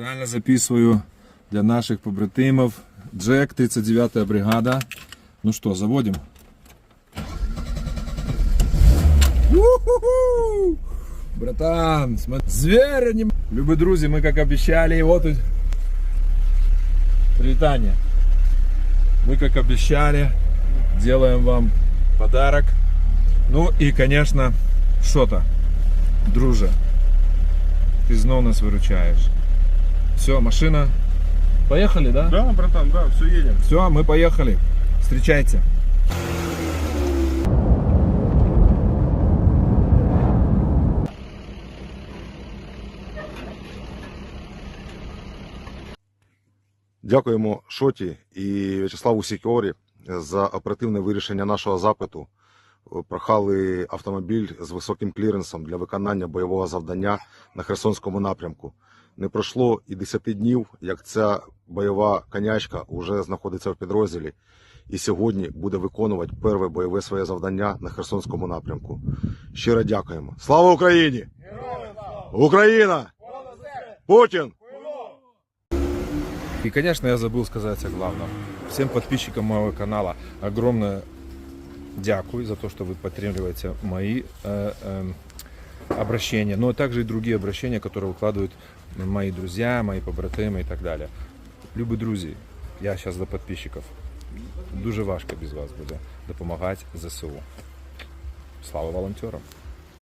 Реально записываю для наших побратимов. Джек, 39-я бригада. Ну что, заводим? У-ху-ху! Братан, смотри, зверя не... Любі друзі, ми, як обіцяли, вот тут привітання. Мы, как обещали, делаем вам подарок. Ну и, конечно, что-то, друже, ты снова нас выручаешь. Все, машина. Поехали, да? Да, братан, да, все едем. Все, мы поехали. Встречайте. Дякуємо Шоті і В'ячеславу Сікорі за оперативне вирішення нашого запиту. Прохали автомобіль з високим кліренсом для виконання бойового завдання на Херсонському напрямку. Не пройшло і 10 днів, як ця бойова конячка вже знаходиться в підрозділі і сьогодні буде виконувати перше бойове своє завдання на Херсонському напрямку. Щиро дякуємо. Слава Україні! Україна! Путін! И, конечно, я забыл сказать о главном. Всем подписчикам моего канала огромное дякую за то, что вы подтримливаете мои э, эм, обращения, но также и другие обращения, которые выкладывают мои друзья, мои побратимы и так далее. Любі друзі, я зараз до підписчиків. Дуже важко без вас буде допомагати ЗСУ. Слава волонтерам!